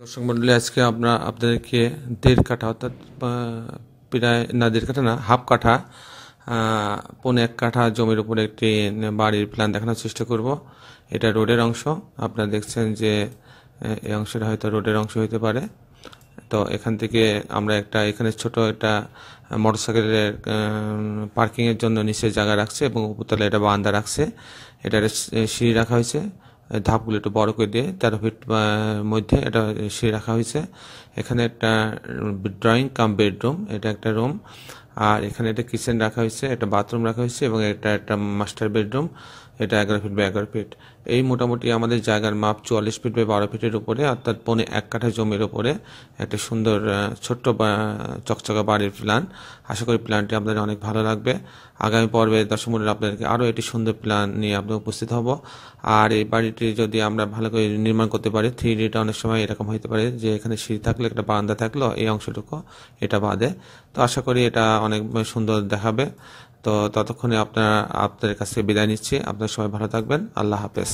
দর্শক মন্ডলী, আজকে আমরা আপনাদেরকে দেড় কাঠা অর্থাৎ প্রায়, না, দেড় কাঠা না, হাফ কাঠা পৌনে এক কাঠা জমির উপরে একটি বাড়ির প্ল্যান দেখানোর চেষ্টা করব। এটা রোডের অংশ। আপনারা দেখছেন যে এই অংশটা হয়তো রোডের অংশ হতে পারে। তো এখান থেকে আমরা একটা, এখানে ছোট একটা মোটরসাইকেলের পার্কিং এর জন্য নিচে জায়গা রাখছে এবং উপরতলা এটা বারান্দা রাখছে। এটা সিঁড়ি রাখা হয়েছে। ধাপগুলো একটু বড় করে দিয়ে তেরো ফিট মধ্যে এটা সে রাখা হয়েছে। এখানে একটা ড্রয়িং কাম বেডরুম এটা একটা রুম আর এখানে একটা কিচেন রাখা হয়েছে, একটা বাথরুম রাখা হয়েছে এবং এটা একটা মাস্টার বেডরুম এটা এগারো ফিট বাই এগারো ফিট। এই মোটামুটি আমাদের জায়গার মাপ চুয়াল্লিশ ফিট বাই বারো ফিটের উপরে, অর্থাৎ পৌনে এক কাঠা জমির উপরে একটা সুন্দর ছোট্ট বা, চকচকা বাড়ির প্ল্যান আশা করি প্ল্যানটি আপনাদের অনেক ভালো লাগবে। আগামী পর্বে দর্শক আপনাদেরকে আরও একটি সুন্দর প্ল্যান নিয়ে আপনি উপস্থিত হব। আর এই বাড়িটি যদি আমরা ভালো করে নির্মাণ করতে পারি থ্রি ডিটা অনেক সময় এরকম হতে পারে যে এখানে সিঁড়ি থাকলে, একটা বারান্দা থাকল, এই অংশটুকু এটা বাদে। তো আশা করি এটা অনেক সুন্দর দেখাবে। তো ততক্ষণে আপনারা আপনাদের কাছে বিদায় নিচ্ছি। আপনার সবাই ভালো থাকবেন। আল্লাহ হাফেজ।